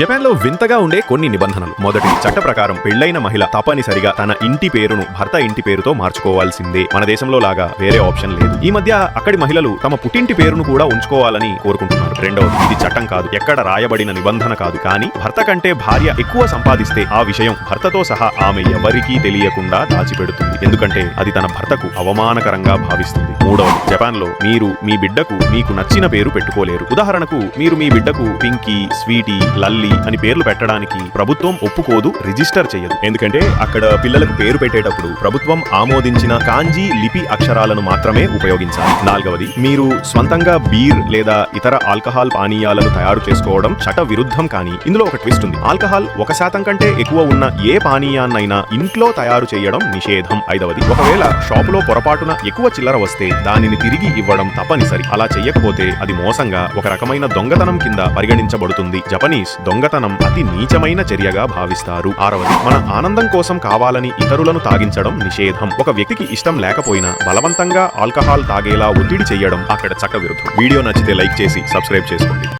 జపాన్లో వింతగా ఉండే కొన్ని నిబంధనలు. మొదటి చట్ట ప్రకారం పెళ్ళైన మహిళ తప్పనిసరిగా తన ఇంటి పేరును భర్త ఇంటి పేరుతో మార్చుకోవాల్సిందే. మన దేశంలో లాగా వేరే ఆప్షన్ లేదు. ఈ మధ్య అక్కడి మహిళలు తమ పుట్టింటి పేరును కూడా ఉంచుకోవాలని కోరుకుంటున్నారు. రెండవది ఇది చట్టం కాదు. ఎక్కడ రాయబడిన నిబంధన కాదు. కానీ భర్త కంటే భార్య ఎక్కువ సంపాదిస్తే ఆ విషయం భర్తతో సహా ఆమె ఎవరికీ తెలియకుండా దాచిపెడుతుంది. ఎందుకంటే అది తన భర్తకు అవమానకరంగా భావిస్తుంది. మూడవది జపాన్లో మీరు మీ బిడ్డకు మీకు నచ్చిన పేరు పెట్టుకోలేరు. ఉదాహరణకు మీరు మీ బిడ్డకు పింకీ స్వీటీ లల్లి అని పేర్లు పెట్టడానికి ప్రభుత్వం ఒప్పుకోదు రిజిస్టర్ చేయదు ఎందుకంటే అక్కడ పిల్లలకు పేరు పెట్టేటప్పుడు ప్రభుత్వం ఆమోదించిన కాంజీ లిపి అక్షరాలను మాత్రమే ఉపయోగించాలి. నాలుగవది మీరు స్వంతంగా బీర్ లేదా ఇతర ఆల్కహాల్ పానీయాలను తయారు చేసుకోవడం చట్ట విరుద్ధం కానీ ఇందులో ఒక ట్విస్ట్ ఉంది. ఆల్కహాల్ ఒక శాతం కంటే ఎక్కువ ఉన్న ఏ పానీయాన్నైనా ఇంట్లో తయారు చేయడం నిషేధం. ఐదవది ఒకవేళ షాపులో పొరపాటున ఎక్కువ చిల్లర వస్తే దానిని తిరిగి ఇవ్వడం తప్పనిసరి. అలా చెయ్యకపోతే అది మోసంగా ఒక రకమైన దొంగతనం కింద పరిగణించబడుతుంది. జపనీస్ దొంగతనం అతి నీచమైన చర్యగా భావిస్తారు. ఆరవది మన ఆనందం కోసం కావాలని ఇతరులను తాగించడం నిషేధం. ఒక వ్యక్తికి ఇష్టం లేకపోయినా బలవంతంగా ఆల్కహాల్ తాగేలా ఒత్తిడి చేయడం అక్కడ చట్ట విరుద్ధం వీడియో నచ్చితే లైక్ చేసి సబ్స్క్రైబ్ చేసుకోండి.